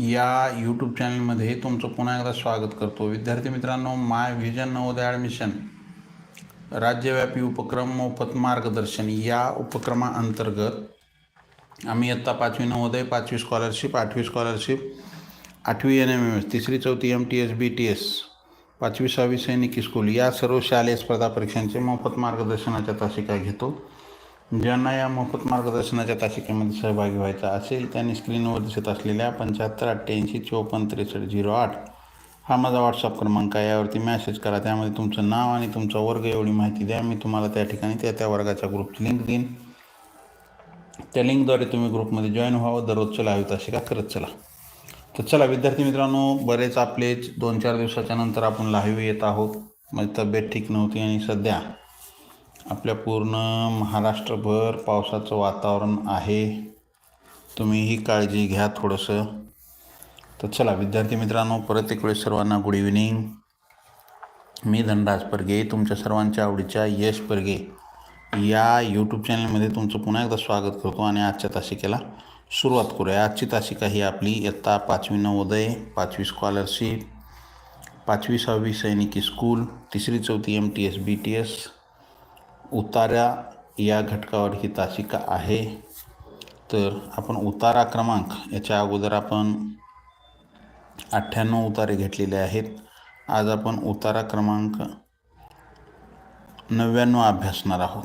या यूट्यूब चॅनलमध्ये तुमचं पुन्हा एकदा स्वागत करतो. विद्यार्थी मित्रांनो माय व्हिजन नवोदय ॲडमिशन राज्यव्यापी उपक्रम मोफत मार्गदर्शन. या उपक्रमाअंतर्गत आम्ही इयत्ता पाचवी नवोदय पाचवी स्कॉलरशिप आठवी स्कॉलरशिप आठवी एन एम एम एस तिसरी चौथी M T S B T S पाचवी सहावी सैनिकी स्कूल या सर्व शालेय स्पर्धा परीक्षांचे मोफत मार्गदर्शनाच्या तासिका घेतो. ज्यांना या मोफत मार्गदर्शनाच्या तासिकेमध्ये सहभागी व्हायचा असेल त्यांनी स्क्रीनवर दिसत असलेल्या पंच्याहत्तर अठ्ठ्याऐंशी चोपन्न त्रेसष्ट झिरो आठ हा माझा व्हॉट्सअप क्रमांक आहे. यावरती मॅसेज करा. त्यामध्ये तुमचं नाव आणि तुमचा वर्ग एवढी माहिती द्या. मी तुम्हाला त्या ठिकाणी त्या त्या वर्गाच्या ग्रुपची लिंक देईन. त्या लिंकद्वारे तुम्ही ग्रुपमध्ये जॉईन व्हावं. दररोज दररोजचं लाईव्ह तासिका करत चला. तर चला विद्यार्थी मित्रांनो बरेच आपले दोन चार दिवसाच्या नंतर आपण लाईव्ह येत आहोत. माझी तब्येत ठीक नव्हती आणि सध्या आपल्या पूर्ण महाराष्ट्रभर पावसाचं वातावरण आहे. तुम्हीही काळजी घ्या थोडंसं. तर चला विद्यार्थी मित्रांनो परत एक वेळेस सर्वांना गुड इव्हिनिंग मी धनराज परगे तुमच्या सर्वांच्या आवडीच्या यश परगे या यूट्यूब चॅनलमध्ये तुमचं पुन्हा एकदा स्वागत करतो आणि आजच्या तासिकेला सुरुवात करूया. आजची तासिका ही आपली इयत्ता पाचवी नवोदय पाचवी स्कॉलरशिप पाचवी सहावी सैनिकी स्कूल तिसरी चौथी M T S B T S उतारा या घटकावर ही तासिका आहे. तर आपण उतारा क्रमांक याच्या अगोदर आपण अठ्ठ्याण्णव उतारे घेतलेले आहेत. आज आपण उतारा क्रमांक नव्याण्णव अभ्यासणार आहोत.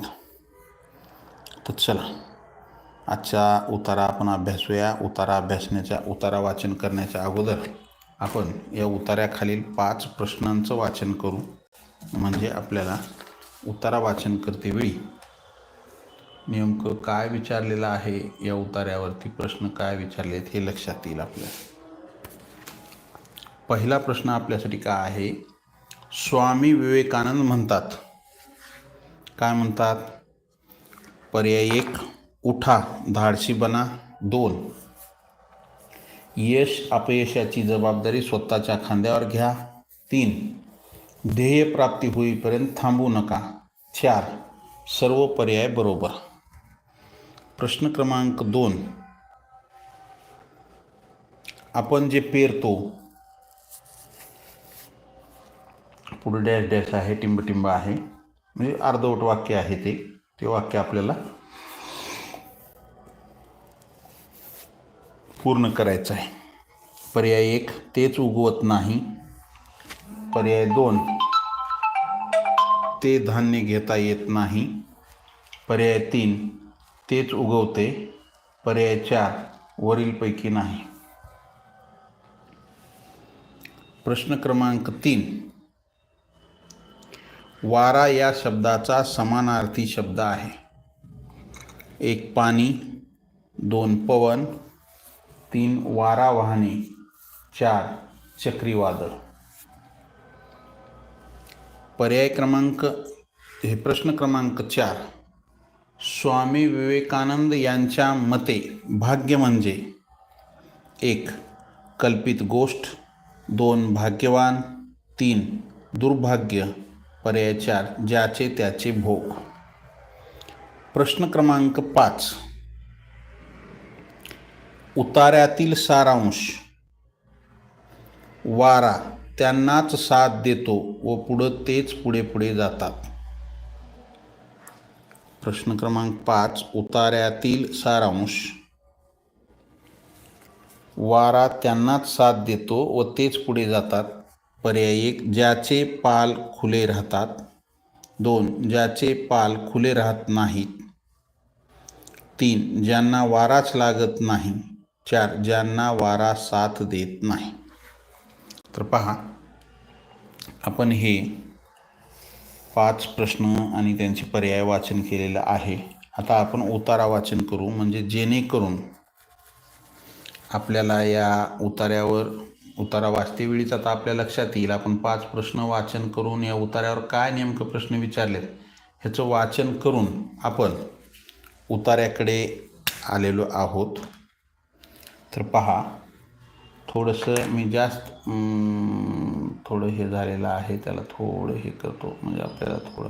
तर चला आजचा उतारा आपण अभ्यासूया. उतारा अभ्यासण्याच्या उतारा वाचन करण्याच्या अगोदर आपण या उतार्याखालील पाच प्रश्नांचं वाचन करू. म्हणजे आपल्याला उतारा वाचन करतेवेळी नेमकं काय विचारलेलं आहे या उतार्यावरती प्रश्न काय विचारले आहेत हे लक्षात येईल आपल्या. पहिला प्रश्न आपल्यासाठी काय आहे? स्वामी विवेकानंद म्हणतात. काय म्हणतात? पर्याय एक उठा धाडशी बना. दोन यश अपयशाची जबाबदारी स्वतःच्या खांद्यावर घ्या. तीन ध्येय प्राप्ती होईपर्यंत थांबू नका. चार. सर्व पर्याय बरोबर. प्रश्न क्रमांक दोन. आपण जे पेरतो पुढे डॅश डॅश आहे टिंबटिंब आहे. म्हणजे अर्धवट वाक्य आहे ते. ते वाक्य आपल्याला पूर्ण करायचं आहे. पर्याय एक तेच उगवत नाही. पर्याय दोन ते धान्य घेता येत नाही. पर्याय तीन तेच उगवते पर्याय चार वरीलपैकी नाही. प्रश्न क्रमांक तीन. वारा या शब्दाचा समानार्थी शब्द आहे. एक पाणी दोन पवन तीन वारा वाहने चार चक्रीवादळ. पर्याय क्रमांक हे प्रश्न क्रमांक चार. स्वामी विवेकानंद यांच्या मते भाग्य म्हणजे एक कल्पित गोष्ट दोन भाग्यवान तीन दुर्भाग्य पर्याय चार ज्याचे त्याचे भोग. प्रश्न क्रमांक पाच. उतार्यातील सारांश. वारा. त्यांनाच साथ देतो व पुढं तेच पुढे पुढे जातात. प्रश्न क्रमांक पाच उतार्यातील सारांश. वारा त्यांनाच साथ देतो व तेच पुढे जातात. पर्याय एक ज्याचे पाल खुले राहतात. दोन ज्याचे पाल खुले राहत नाहीत. तीन ज्यांना वाराच लागत नाही. चार ज्यांना वारा साथ देत नाही. तर पहा आपण हे पाच प्रश्न आणि त्यांचे पर्याय वाचन केलेलं आहे. आता आपण उतारा वाचन करू. म्हणजे जेणेकरून आपल्याला या उतार्यावर उतारा वाचतेवेळीच आता आपल्या लक्षात येईल. आपण पाच प्रश्न वाचन करून या उतार्यावर काय नेमकं प्रश्न विचारलेत ह्याचं वाचन करून आपण उतार्याकडे आलेलो आहोत. तर पहा थोडंसं मी जास्त थोडं हे झालेलं आहे त्याला थोडं हे करतो. म्हणजे आपल्याला थोडं.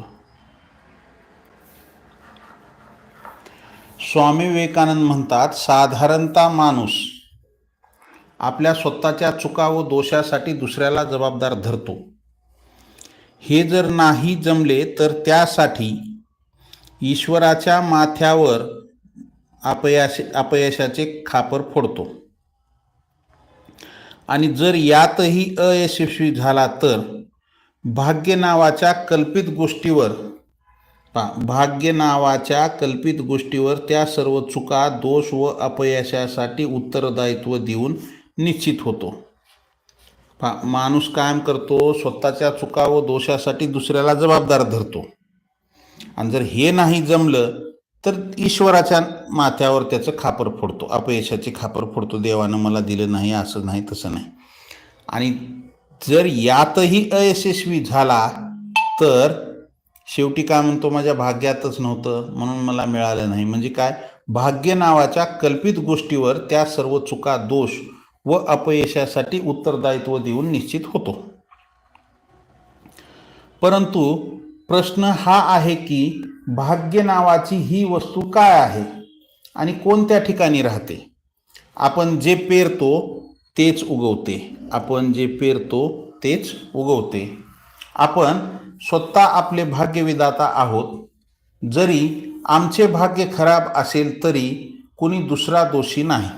स्वामी विवेकानंद म्हणतात साधारणतः माणूस आपल्या स्वतःच्या चुका व दोषासाठी दुसऱ्याला जबाबदार धरतो. हे जर नाही जमले तर त्यासाठी ईश्वराच्या माथ्यावर अपयश अपयशाचे खापर फोडतो. आणि जर यातही अयशस्वी झाला तर भाग्य नावाच्या कल्पित गोष्टीवर पा भाग्य नावाच्या कल्पित गोष्टीवर त्या सर्व चुका दोष व अपयशासाठी उत्तरदायित्व देऊन निश्चित होतो. पा माणूस कायम करतो स्वतःच्या चुका व दोषासाठी दुसऱ्याला जबाबदार धरतो. आणि जर हे नाही जमलं तर ईश्वराच्या माथ्यावर त्याचं खापर फोडतो अपयशाचे खापर फोडतो देवानं मला दिलं नाही असं नाही तसं नाही. आणि जर यातही अयशस्वी झाला तर शेवटी काय म्हणतो माझ्या भाग्यातच नव्हतं म्हणून मला मिळालं नाही. म्हणजे काय? भाग्य नावाच्या कल्पित गोष्टीवर त्या सर्व चुका दोष व अपयशासाठी उत्तरदायित्व देऊन निश्चित होतो. परंतु प्रश्न हा आहे की भाग्य नावाची ही वस्तू काय आहे आणि कोणत्या ठिकाणी राहते? आपण जे पेरतो तेच उगवते. आपण जे पेरतो तेच उगवते. आपण स्वतः आपले भाग्यविदाता आहोत. जरी आमचे भाग्य खराब असेल तरी कुणी दुसरा दोषी नाही.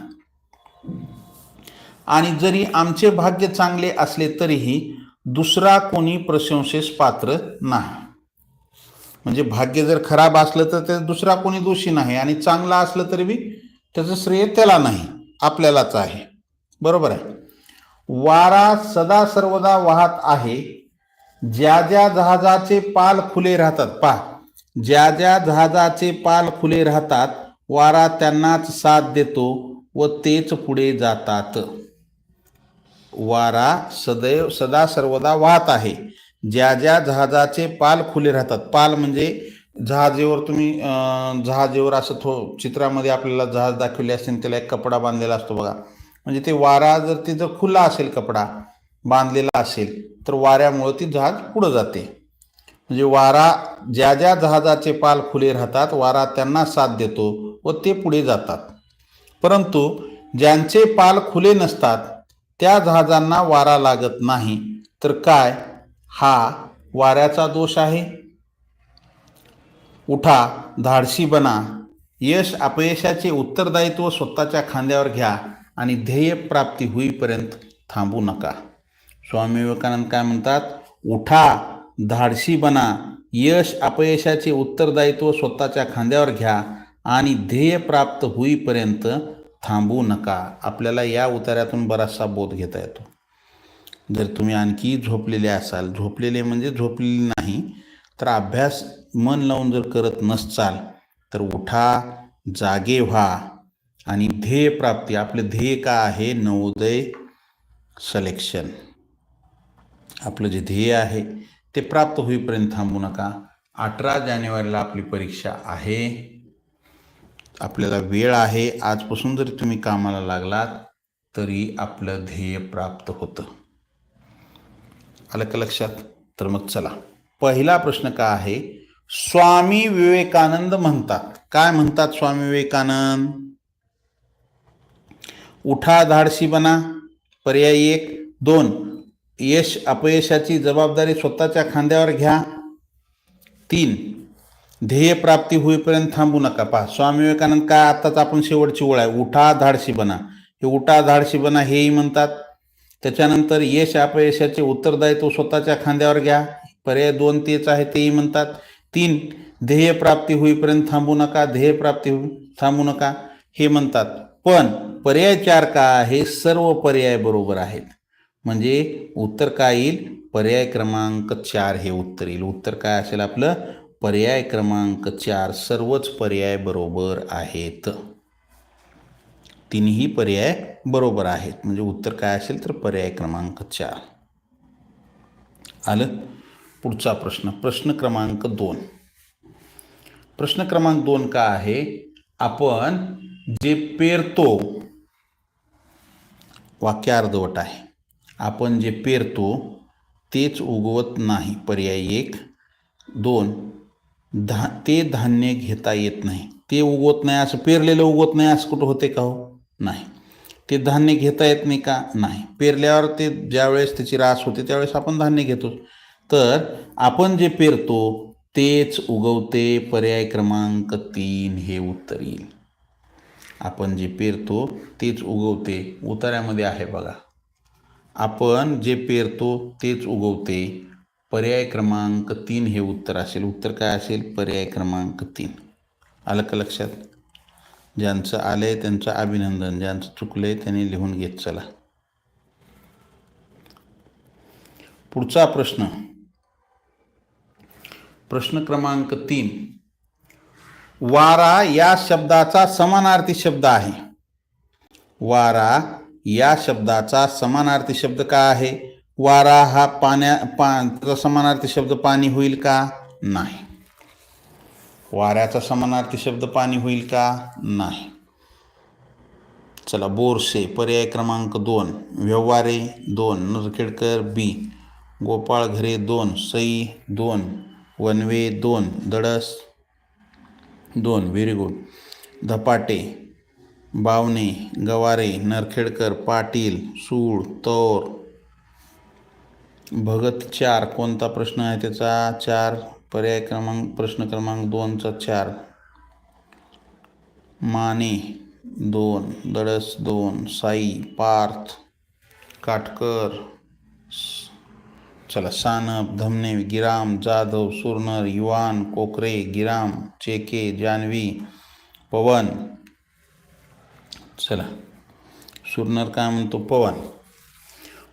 आणि जरी आमचे भाग्य चांगले असले तरीही दुसरा कोणी प्रशंसेस पात्र नाही. म्हणजे भाग्य जर खराब असलं तर ते दुसरा कोणी दोषी नाही आणि चांगलं असलं तरी बी त्याचं श्रेय त्याला नाही आपल्यालाच आहे. बरोबर आहे? वारा सदा सर्वदा वाहत आहे. ज्या ज्या जहाजाचे पाल खुले राहतात पहा. ज्या ज्या जहाजाचे पाल खुले राहतात वारा त्यांनाच साथ देतो व तेच पुढे जातात. वारा सदैव सदा सर्वदा वाहत आहे. ज्या ज्या जहाजाचे पाल खुले राहतात पाल म्हणजे जहाजेवर तुम्ही जहाजेवर असं थो चित्रामध्ये आपल्याला जहाज दाखवले असेल त्याला एक कपडा बांधलेला असतो बघा. म्हणजे ते वारा जर ते जर खुला असेल कपडा बांधलेला असेल तर वाऱ्यामुळं ती जहाज पुढं जाते. म्हणजे वारा ज्या ज्या जहाजाचे पाल खुले राहतात वारा त्यांना साथ देतो व ते पुढे जातात. परंतु ज्यांचे पाल खुले नसतात त्या जहाजांना वारा लागत नाही. तर काय? हा वाऱ्याचा दोष आहे. उठा धाडशी बना. यश अपयशाचे उत्तरदायित्व स्वतःच्या खांद्यावर घ्या आणि ध्येय प्राप्ती होईपर्यंत थांबू नका. स्वामी विवेकानंद काय म्हणतात? उठा धाडशी बना. यश अपयशाचे उत्तरदायित्व स्वतःच्या खांद्यावर घ्या आणि ध्येय प्राप्त होईपर्यंत थांबू नका. आपल्याला या उतार्यातून बराचसा बोध घेता येतो. जर तुम्ही आणखी झोपलेले असाल झोपलेले म्हणजे झोपलेले नाही तर अभ्यास मन लावून जर करत नसचाल तर उठा जागे व्हा आणि ध्येय प्राप्ती. आपलं ध्येय का आहे? नवोदय सलेक्शन आपलं जे ध्येय आहे ते प्राप्त होईपर्यंत थांबू नका. अठरा जानेवारीला आपली परीक्षा आहे. आपल्याला वेळ आहे. आजपासून जरी तुम्ही कामाला लागलात तरी आपलं ध्येय प्राप्त होतं. आलं का लक्षात? तर मग चला. पहिला प्रश्न का आहे? स्वामी विवेकानंद म्हणतात. काय म्हणतात स्वामी विवेकानंद? उठा धाडसी बना पर्याय एक. दोन. यश अपयशाची जबाबदारी स्वतःच्या खांद्यावर घ्या. तीन. ध्येय प्राप्ती होईपर्यंत थांबू नका. पहा स्वामी विवेकानंद काय आत्ताच आपण शेवटची ओळ आहे. उठा धाडशी बना. हे उठा धाडशी बना हेही म्हणतात. त्याच्यानंतर यश अपयशाचे उत्तरदायित्व स्वतःच्या खांद्यावर घ्या. पर्याय दोन तेच आहे तेही म्हणतात. तीन ध्येयप्राप्ती होईपर्यंत थांबू नका ध्येयप्राप्ती होई थांबू नका हे म्हणतात. पण पर्याय चार का हे सर्व पर्याय बरोबर आहेत. म्हणजे उत्तर काय येईल? पर्याय क्रमांक चार हे उत्तर येईल. उत्तर काय असेल आपलं? पर्याय क्रमांक चार सर्वच पर्याय बरोबर आहेत. तिन्ही पर्याय बरोबर आहेत. म्हणजे उत्तर काय असेल तर पर्याय क्रमांक चार. आलं? पुढचा प्रश्न. प्रश्न क्रमांक दोन. प्रश्न क्रमांक दोन का आहे? आपण जे पेरतो वाक्य अर्धवट आहे. आपण जे पेरतो तेच उगवत नाही. पर्याय एक. दोन. धा ते धान्य घेता येत नाही. ते उगवत नाही असं पेरलेलं उगवत नाही असं कुठं होते का हो? नाही. ते धान्य घेता येत नाही का? नाही. पेरल्यावर ते ज्यावेळेस त्याची रास होते त्यावेळेस आपण धान्य घेतो. तर आपण जे पेरतो तेच उगवते पर्याय क्रमांक तीन हे उत्तर येईल. आपण जे पेरतो तेच उगवते. उतार्यामध्ये आहे बघा. आपण जे पेरतो तेच उगवते. पर्याय क्रमांक तीन हे उत्तर असेल. उत्तर काय असेल? पर्याय क्रमांक तीन. आलं का लक्षात? ज्यांचं आलंय त्यांचं अभिनंदन ज्यांचं चुकलंय त्यांनी लिहून घेत चला. पुढचा प्रश्न. प्रश्न क्रमांक तीन. वारा या शब्दाचा समानार्थी शब्द आहे. वारा या शब्दाचा समानार्थी शब्द का आहे? वारा हा पाण्या पा समानार्थी शब्द पाणी होईल का? नाही. वाऱ्याचा समानार्थी शब्द पाणी होईल का? नाही. चला बोरसे पर्याय क्रमांक दोन व्यवहारे दोन नरखेडकर बी गोपाळ घरे दोन सई दोन वनवे दोन दडस दोन व्हेरी गुड. धपाटे बावणे गवारे नरखेडकर पाटील सूळ तौर. भगत चार कोणता प्रश्न आहे त्याचा? चार पर्याय क्रमांक प्रश्न क्रमांक दोनचा चार. माने दोन. दडस दोन. साई पार्थ. काटकर चला सानप धमने गिराम जाधव सुरनर युवान कोकरे गिराम चेके जानवी पवन. चला सुरनर काय म्हणतो? पवन.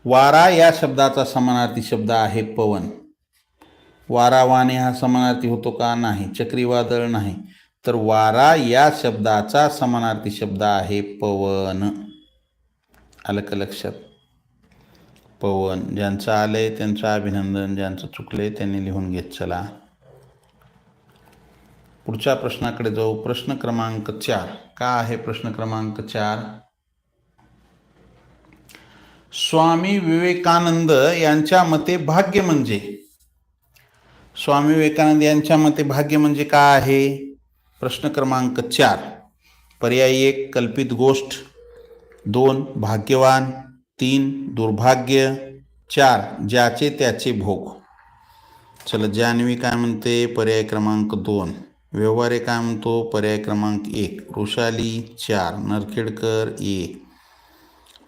वारा या शब्दाचा समानार्थी शब्द आहे पवन. वारा वाणे हा समानार्थी होतो का नाही? चक्रीवादळ नाही. तर वारा या शब्दाचा समानार्थी शब्द आहे पवन. आलं का लक्षात? पवन. ज्यांचं आलंय त्यांचं अभिनंदन ज्यांचं चुकलंय त्यांनी लिहून घेत चला. पुढच्या प्रश्नाकडे जाऊ. प्रश्न क्रमांक चार. का आहे प्रश्न क्रमांक चार? स्वामी विवेकानंद यांच्या मते भाग्य म्हणजे? स्वामी विवेकानंद यांच्या मते भाग्य म्हणजे काय आहे? प्रश्न क्रमांक चार. पर्याय एक कल्पित गोष्ट. दोन भाग्यवान. तीन दुर्भाग्य. चार ज्याचे त्याचे भोग. चला जान्हवी काय म्हणते? पर्याय क्रमांक दोन. व्यवहारे काय म्हणतो? पर्याय क्रमांक एक. वृषाली चार. नरखेडकर एक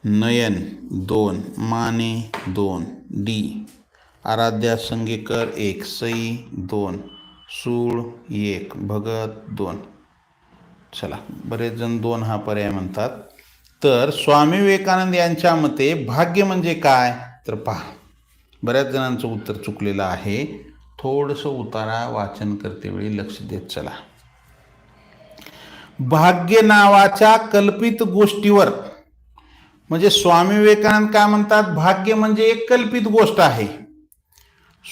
नयन दोन. माने दोन. डी. आराध्या संगीकर एक सई दोन सूळ एक भगत दोन. चला बरेच जण दोन हा पर्याय म्हणतात. तर स्वामी विवेकानंद यांच्या मते भाग्य म्हणजे काय? तर पहा बऱ्याच जणांचं उत्तर चुकलेलं आहे. थोडंसं उतारा वाचन करतेवेळी लक्ष देत चला. भाग्य नावाच्या कल्पित गोष्टीवर म्हणजे स्वामी विवेकानंद काय म्हणतात? भाग्य म्हणजे एक कल्पित गोष्ट आहे.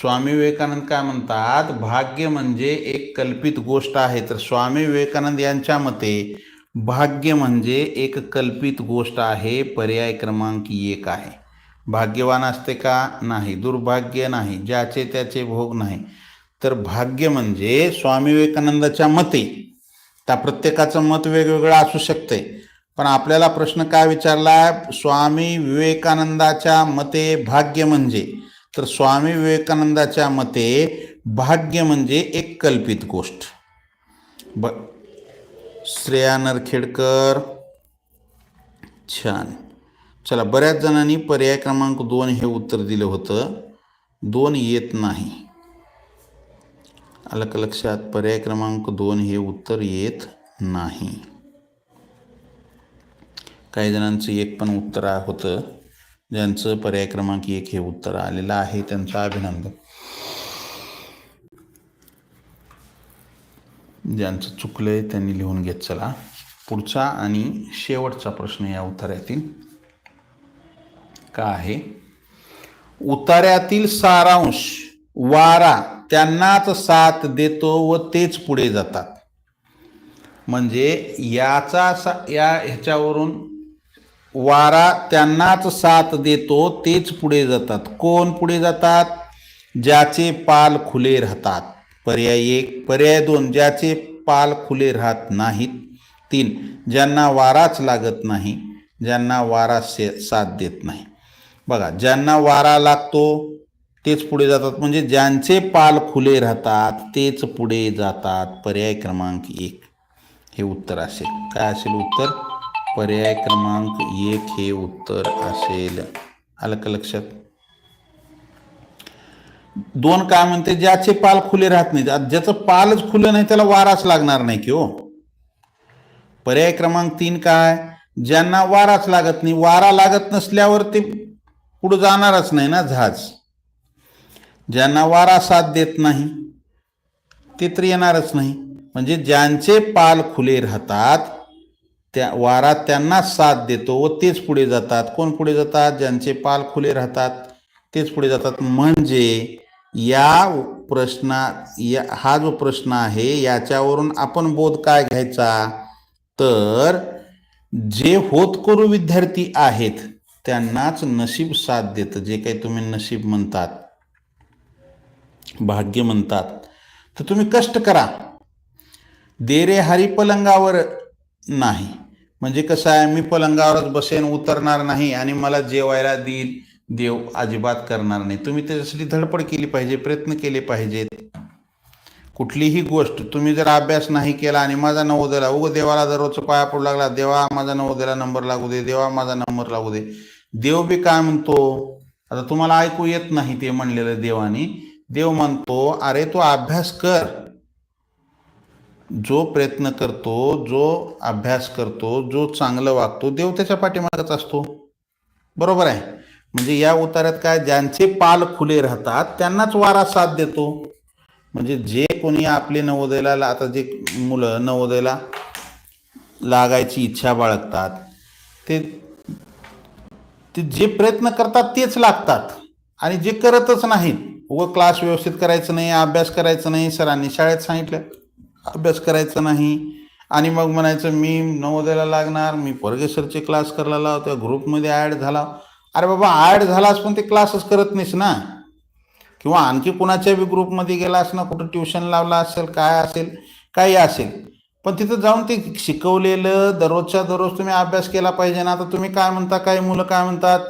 स्वामी विवेकानंद काय म्हणतात? भाग्य म्हणजे एक कल्पित गोष्ट आहे. तर स्वामी विवेकानंद यांच्या मते भाग्य म्हणजे एक कल्पित गोष्ट आहे पर्याय क्रमांक एक आहे. भाग्यवान असते का? नाही. दुर्भाग्य नाही. ज्याचे त्याचे भोग नाही. तर भाग्य म्हणजे स्वामी विवेकानंदाच्या मते त्या प्रत्येकाचं मत वेगवेगळं असू शकते. पण आपल्याला प्रश्न काय विचारला? स्वामी विवेकानंदाच्या मते भाग्य म्हणजे तर स्वामी विवेकानंदाच्या मते भाग्य म्हणजे एक कल्पित गोष्ट. ब श्रेया नरखेडकर. छान. चला बऱ्याच जणांनी पर्याय क्रमांक दोन हे उत्तर दिलं होतं. दोन येत नाही. आलं का लक्षात पर्याय क्रमांक दोन हे उत्तर येत नाही. काही जणांचं एक पण उत्तर होतं. ज्यांचं पर्याय क्रमांक एक हे उत्तर आलेलं आहे. त्यांचं अभिनंदन. ज्यांचं चुकलंय त्यांनी लिहून घेत चला. पुढचा आणि शेवटचा प्रश्न या उतार्यातील का आहे? उतार्यातील सारांश वारा त्यांनाच साथ देतो व तेच पुढे जातात. म्हणजे याचा सा या ह्याच्यावरून वारा त्यांनाच साथ देतो तेच पुढे जातात. कोण पुढे जातात? ज्याचे पाल खुले राहतात. पर्याय एक. पर्याय दोन. ज्याचे पाल खुले राहत नाहीत. तीन. ज्यांना वाराच लागत नाही ज्यांना वारा से साथ देत नाही. बघा ज्यांना वारा लागतो तेच पुढे जातात. म्हणजे ज्यांचे पाल खुले राहतात तेच पुढे जातात. पर्याय क्रमांक एक. हे उत्तर असेल. काय असेल उत्तर? पर्याय क्रमांक एक हे उत्तर असेल. आलं का लक्षात. दोन काय म्हणते ज्याचे पाल खुले राहत नाही ज्याचं पालच खुलं नाही त्याला वाराच लागणार नाही की हो. पर्याय क्रमांक तीन काय ज्यांना वाराच लागत नाही वारा लागत नसल्यावर ते पुढे जाणारच नाही ना जहाज. ज्यांना वारा साथ देत नाही ते तर येणारच नाही. म्हणजे ज्यांचे पाल खुले राहतात त्या वारा त्यांना साथ देतो व तेच पुढे जातात. कोण पुढे जातात? ज्यांचे पाल खुले राहतात तेच पुढे जातात. म्हणजे या प्रश्ना या हा जो प्रश्न आहे याच्यावरून आपण बोध काय घ्यायचा? तर जे होतकरू विद्यार्थी आहेत त्यांनाच नशीब साथ देतं. जे काही तुम्ही नशीब म्हणतात भाग्य म्हणतात तर तुम्ही कष्ट करा. देरे हरी पलंगावर नाही. म्हणजे कसं आहे मी पलंगावरच बसेन उतरणार नाही आणि मला जेवायला देईल देव अजिबात करणार नाही. तुम्ही त्याच्यासाठी धडपड केली पाहिजे प्रयत्न केले पाहिजेत. कुठलीही गोष्ट तुम्ही जर अभ्यास नाही केला आणि माझा नवोदयला उगं देवाला दररोज पाया पडू लागला देवा माझा नवोदयला नंबर लागू दे देवा माझा नंबर लागू दे. देव बी काय म्हणतो? आता तुम्हाला ऐकू येत नाही ते म्हणलेलं देवाने. देव म्हणतो अरे तू अभ्यास कर. जो प्रयत्न करतो जो अभ्यास करतो जो चांगलं वागतो देव त्याच्या पाठीमागच असतो. बरोबर आहे? म्हणजे या उतार्यात काय ज्यांचे पाल खुले राहतात त्यांनाच वारा साथ देतो. म्हणजे जे कोणी आपले नवोदयाला आता जे मुलं नवोदयला लागायची इच्छा बाळगतात ते ते जे प्रयत्न करतात तेच लागतात. आणि जे करतच नाहीत व क्लास व्यवस्थित करायचं नाही अभ्यास करायचं नाही सरांनी शाळेत सांगितलं. अभ्यास करायचा नाही. आणि मग म्हणायचं मी नवोदयाला लागणार मी परगेसरचे क्लास करायला लाव त्या ग्रुपमध्ये ॲड झाला. अरे बाबा ॲड झालास पण ते क्लासच करत नाहीस ना. किंवा आणखी कुणाच्या बी ग्रुपमध्ये गेलास ना कुठं ट्युशन लावला असेल काय असेल काही असेल. पण तिथं जाऊन ते शिकवलेलं दररोजच्या दररोज तुम्ही अभ्यास केला पाहिजे ना आता तुम्ही काय म्हणता काही मुलं काय म्हणतात?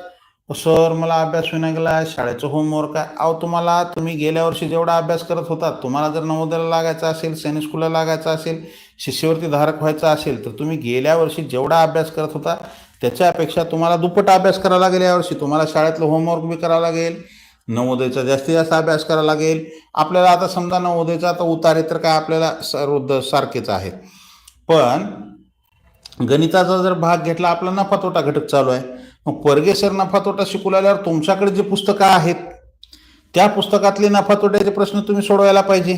सर मला अभ्यास होईना गेला शाळेचं होमवर्क आहे. अहो तुम्हाला तुम्ही गेल्या वर्षी जेवढा अभ्यास करत होता तुम्हाला जर नवोदयाला लागायचा असेल सैनिक स्कूलला लागायचा असेल शिष्यवृत्ती धारक व्हायचा असेल तर तुम्ही गेल्या वर्षी जेवढा अभ्यास करत होता त्याच्यापेक्षा तुम्हाला दुप्पट अभ्यास करावा लागेल यावर्षी तुम्हाला शाळेतलं होमवर्क बी करावं लागेल नवोदयचा जास्तीत जास्त अभ्यास करावा लागेल. आपल्याला आता समजा नवोदयचा आता उतारे तर काय आपल्याला सर्व सारखेच आहेत. पण गणिताचा जर भाग घेतला आपला नफा तोटा घटक चालू आहे. मग परगे सर नफा तोटा शिकू लागल्यावर तुमच्याकडे जे पुस्तकं आहेत त्या पुस्तकातले नफा तोट्याचे प्रश्न तुम्ही सोडवायला पाहिजे.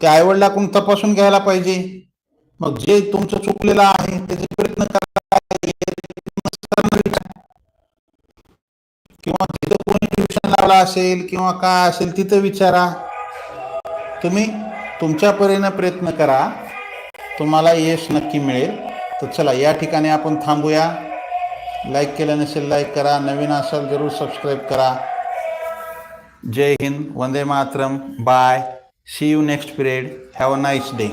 त्या आईवडिलाकडून तपासून घ्यायला पाहिजे. मग जे तुमचं चुकलेलं आहे त्याचे प्रयत्न करा किंवा तिथं कोणी ट्युशन लावला असेल किंवा काय असेल तिथं विचारा. तुम्ही तुमच्या परीनं प्रयत्न करा. तुम्हाला यश नक्की मिळेल. तर चला या ठिकाणी आपण थांबूया. लाईक केलं नसेल लाईक करा. नवीन असाल जरूर सबस्क्राईब करा. जय हिंद वंदे Mataram. Bye see you next period have a nice day